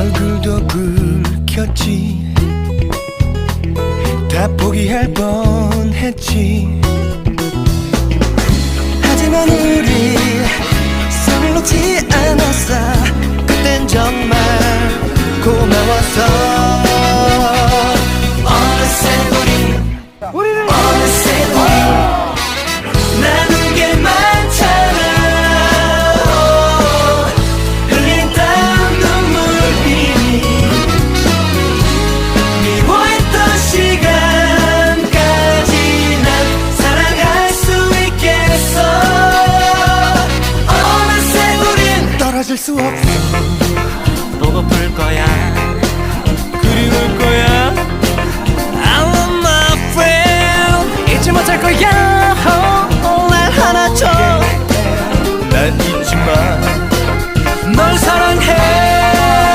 얼굴도 붉혔지. 다 포기할 뻔했지. 하지만 우리 손을 놓지 않았어. 그땐 정말 고마웠어 Als ich so